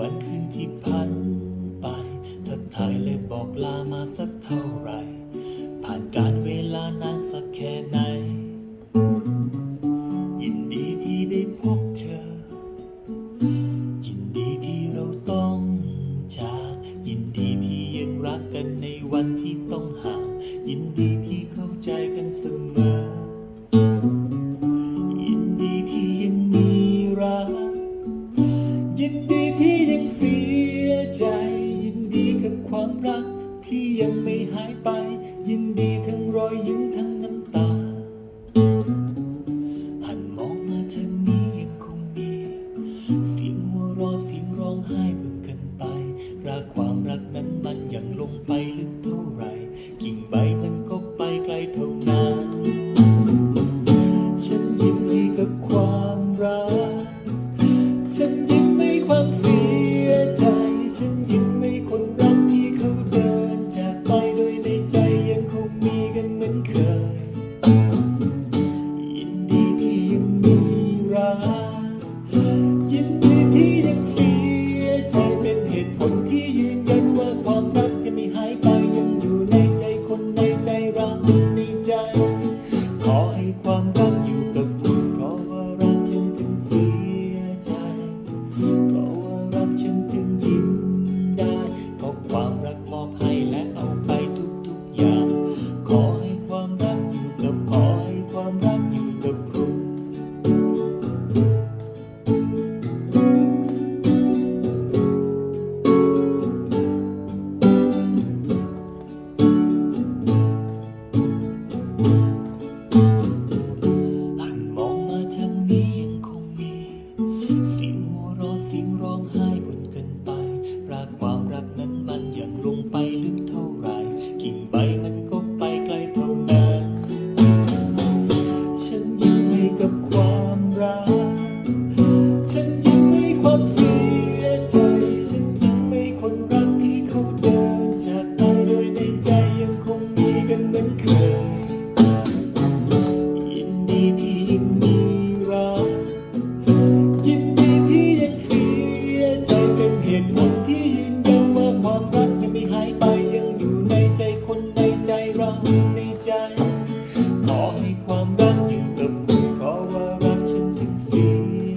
วันคืนที่พันไปทักทายเลยบอกลามาสักเท่าไหร่ ผ่านการเวลานานสักแค่ไหน ดีกับความรักที่ยังไม่หายไป ยินดีทั้งรอยยิ้มทั้งน้ำตา หันมองมาทางนี้ยังคงมี เสียงหัวเรอเสียงร้องไห้เมือนกันไปรักความรักนั้นมันยังลงไปลึกเท่าไหรกิ่งใบมันก็ไปไกลเท่านั้น รอเสียงร้องไห้บนกันไปรักว่า ความรักอยู่กับคุณเพราะว่ารักฉันถึงเสี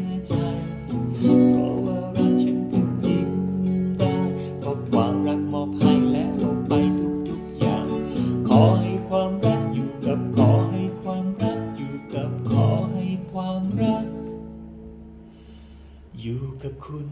ยใจ เพราะว่ารักฉันถึงยิ้มได้เพราะความรักมอบให้และเอาไปทุกๆอย่าง ขอให้ความรักอยู่กับขอให้ความรักอยู่กับขอให้ความรัก อยู่กับคุณ